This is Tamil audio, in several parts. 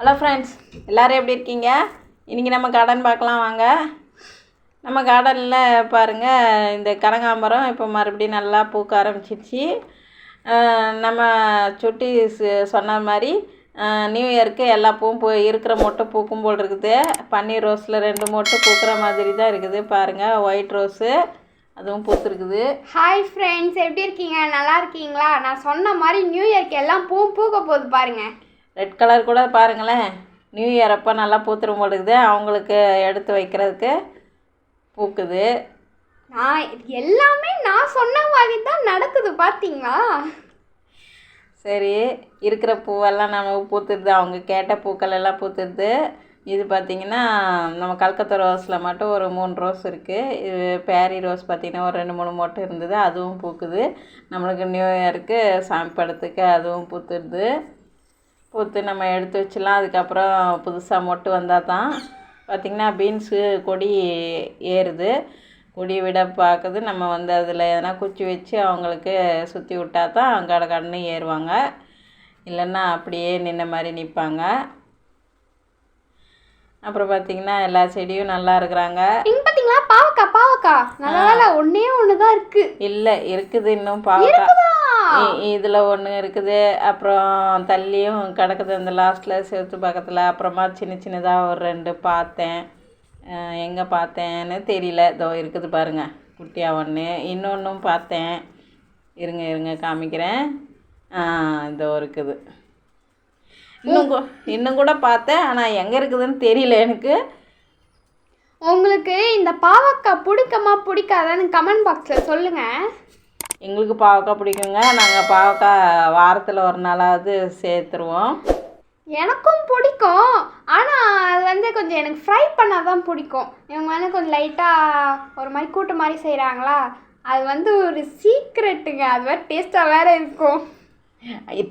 ஹலோ ஃப்ரெண்ட்ஸ் எல்லோரும் எப்படி இருக்கீங்க? இன்றைக்கி நம்ம கார்டன் பார்க்கலாம் வாங்க. நம்ம கார்டனில் பாருங்கள் இந்த கனகாம்பரம் இப்போ மறுபடியும் நல்லா பூக்க ஆரம்பிச்சிருச்சு. நம்ம சுட்டி சு- சொன்ன மாதிரி நியூ இயருக்கு எல்லா பூவும் பூ இருக்கிற மொட்டை பூக்கும் போல் இருக்குது. பன்னீர் ரோஸில் ரெண்டு மொட்டை பூக்கிற மாதிரி தான் இருக்குது. பாருங்கள் ஒயிட் ரோஸு அதுவும் பூத்துருக்குது. ஹாய் ஃப்ரெண்ட்ஸ் எப்படி இருக்கீங்க? நல்லா இருக்கீங்களா? நான் சொன்ன மாதிரி நியூ இயர்க்கு எல்லாம் பூ பூக்க போகுது பாருங்கள் ரெட் கலர் கூட பாருங்களேன். நியூ இயர் அப்போ நல்லா பூத்துரும் போல் இருக்குது அவங்களுக்கு எடுத்து வைக்கிறதுக்கு பூக்குது. நான் எல்லாமே நான் சொன்ன மாதிரி தான் நடக்குது பார்த்தீங்களா சரி இருக்கிற பூவெல்லாம் நம்ம பூத்துடுது. அவங்க கேட்ட பூக்கள் எல்லாம் பூத்துடுது. இது பார்த்திங்கன்னா நம்ம கல்கத்தா ரோஸில் மட்டும் ஒரு மூணு ரோஸ் இருக்குது இது பேரி ரோஸ் பார்த்திங்கன்னா ஒரு ரெண்டு மூணு மொட்டு இருந்தது. அதுவும் பூக்குது. நம்மளுக்கு நியூ இயருக்கு சாமி படத்துக்கு அதுவும் பூத்துடுது. பூத்து நம்ம எடுத்து வச்சிடலாம். அதுக்கப்புறம் புதுசாக மொட்டு வந்தால் தான் பார்த்திங்கன்னா பீன்ஸு கொடி ஏறுது. கொடி விட பார்க்குது. நம்ம வந்து அதில் எதனா குச்சி வச்சு அவங்களுக்கு சுற்றி விட்டா தான் கட கடன்னு ஏறுவாங்க. இல்லைன்னா அப்படியே நின்ன மாதிரி நிற்பாங்க அப்புறம் பார்த்திங்கன்னா எல்லா செடியும் நல்லா இருக்கிறாங்க. பார்த்தீங்களா பாவக்கா பாவக்கா. நல்ல வேலை ஒன்றே ஒன்று தான் இருக்கு. இல்லை இருக்குது இன்னும் பாவக்காய் இதில் ஒன்று இருக்குது. அப்புறம் தள்ளியும் கிடக்குது இந்த லாஸ்ட்டில் செவுத்து பக்கத்தில். அப்புறமா சின்ன சின்னதாக ஒரு ரெண்டு பார்த்தேன். எங்கே பார்த்தேன்னு தெரியல. இதோ இருக்குது பாருங்கள் குட்டியாக ஒன்று இன்னொன்றும் பார்த்தேன். இருங்க இருங்க காமிக்கிறேன். ஆ, இதோ இருக்குது. இன்னும் கூ- இன்னும் கூட பார்த்தேன். ஆனால் எங்கே இருக்குதுன்னு தெரியல எனக்கு. உங்களுக்கு இந்த பாவக்காய் பிடிக்குமா பிடிக்காதான்னு கமெண்ட் பாக்ஸில் சொல்லுங்கள் எங்களுக்கு பாவக்காய் பிடிக்குங்க. நாங்கள் பாவக்காய் வாரத்தில் ஒரு நாளாவது சேர்த்துருவோம். எனக்கும் பிடிக்கும். ஆனால் அது வந்து கொஞ்சம் எனக்கு ஃப்ரை பண்ணால் தான் பிடிக்கும். இவங்க வந்து கொஞ்சம் லைட்டாக ஒரு மாதிரி கூட்டு மாதிரி செய்கிறாங்களா அது வந்து ஒரு சீக்ரெட்டுங்க அது வேறு டேஸ்ட்டாக வேறு இருக்கும்.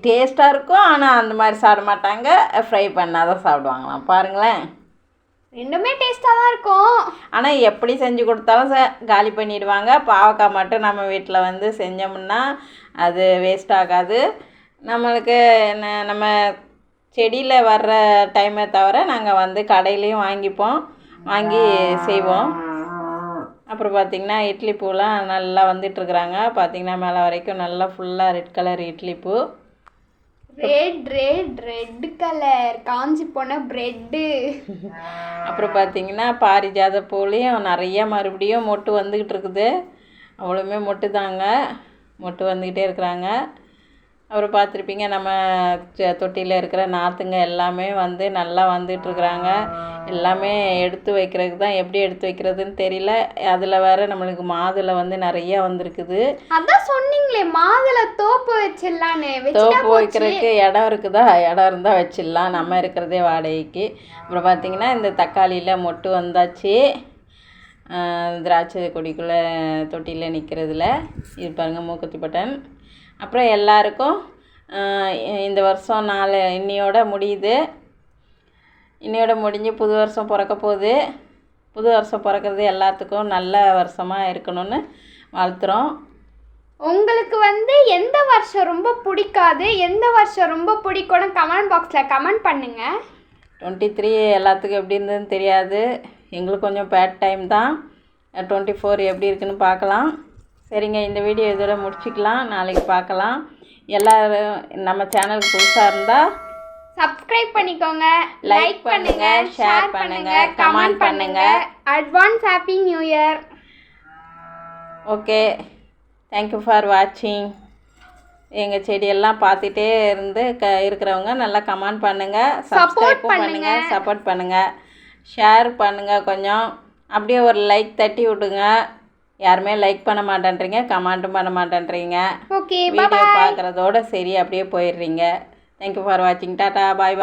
டேஸ்ட்டாக இருக்கும். ஆனால் அந்த மாதிரி சாப்பிட மாட்டாங்க. ஃப்ரை பண்ணால் தான் சாப்பிடுவாங்களாம். பாருங்களேன். ரெண்டுமே டேஸ்ட்டாக தான் இருக்கும். ஆனால் எப்படி செஞ்சு கொடுத்தாலும் ச காலி பண்ணிடுவாங்க. பாவக்காய் மட்டும் நம்ம வீட்டில் வந்து செஞ்சோம்னா அது வேஸ்ட் ஆகாது. நம்மளுக்கு என்ன நம்ம செடியில் வர்ற டைமை தவிர நாங்கள் வந்து கடையிலையும் வாங்கிப்போம். வாங்கி செய்வோம். அப்புறம் பார்த்திங்கன்னா இட்லி பூலாம் நல்லா வந்துட்டுருக்குறாங்க பார்த்திங்கன்னா மேலே வரைக்கும் நல்லா ஃபுல்லாக ரெட் கலர் இட்லி பூ. ரெட் ரெட் ரெட் கலர் காஞ்சி போன பிரெட்டு அப்புறம் பார்த்தீங்கன்னா பாரிஜாத பூலையும் நிறைய மறுபடியும் மொட்டு வந்துக்கிட்டு இருக்குது. அவ்வளோமே மொட்டு தாங்க மொட்டு வந்துக்கிட்டே இருக்கிறாங்க. அப்புறம் பார்த்துருப்பீங்க நம்ம தொட்டியில் இருக்கிற நாற்றுங்க எல்லாமே வந்து நல்லா வந்துட்டுருக்குறாங்க. எல்லாமே எடுத்து வைக்கிறதுக்கு தான் எப்படி எடுத்து வைக்கிறதுன்னு தெரியல. அதில் வேற நம்மளுக்கு மாதுளை வந்து நிறையா வந்திருக்குது. அதான் சொன்னீங்களே மாதுளை தோப்பு வச்சிடலான்னு. தோப்பு வைக்கிறதுக்கு இடம் இருக்குதா? இடம் இருந்தால் வச்சிடலாம். நம்ம இருக்கிறதே வாடகைக்கு. அப்புறம் பார்த்திங்கன்னா இந்த தக்காளியில் மொட்டு வந்தாச்சு. திராட்சை கொடிக்குள்ளே தொட்டியில் நிற்கிறதுல இது பாருங்கள் மூக்குத்தி பட்டன் அப்புறம் எல்லாருக்கும் இந்த வருஷம் நாலு இன்னையோட முடியுது. இன்னையோட முடிஞ்சு புது வருஷம் பிறக்க போகுது. புது வருஷம் பிறக்கிறது எல்லாத்துக்கும் நல்ல வருஷமாக இருக்கணும்னு வாழ்த்துறோம். உங்களுக்கு வந்து எந்த வருஷம் ரொம்ப பிடிக்காது? எந்த வருஷம் ரொம்ப பிடிக்கும்னு கமெண்ட் பாக்ஸில் கமெண்ட் பண்ணுங்க. டுவெண்ட்டி த்ரீ எல்லாத்துக்கும் எப்படி இருந்ததுன்னு தெரியாது. எங்களுக்கு கொஞ்சம் பேட் டைம் தான். டுவெண்ட்டி ஃபோர் எப்படி இருக்குன்னு பார்க்கலாம். சரிங்க இந்த வீடியோ இதோட முடிச்சுக்கலாம். நாளைக்கு பார்க்கலாம். எல்லோரும் நம்ம சேனலுக்கு புதுசாக இருந்தால் சப்ஸ்கிரைப் பண்ணிக்கோங்க. Like பண்ணுங்க, share பண்ணுங்க, comment பண்ணுங்க. Advance happy new year okay thank you for வாட்சிங் எங்கள் செடியெல்லாம் பார்த்துட்டே இருந்து க இருக்கிறவங்க நல்லா கமெண்ட் பண்ணுங்கள் சப்ஸ்கிரைப்பும் பண்ணுங்கள் சப்போர்ட் பண்ணுங்கள் ஷேர் பண்ணுங்கள் கொஞ்சம். அப்படியே ஒரு லைக் தட்டி விடுங்க. யாருமே லைக் பண்ண மாட்டேன்றீங்க கமெண்ட்டும் பண்ண மாட்டேன்றீங்க. ஓகே வீடியோ பார்க்குறதோட சரி அப்படியே போயிடுறீங்க. தேங்க்யூ ஃபார் வாட்சிங் டாட்டா பாய்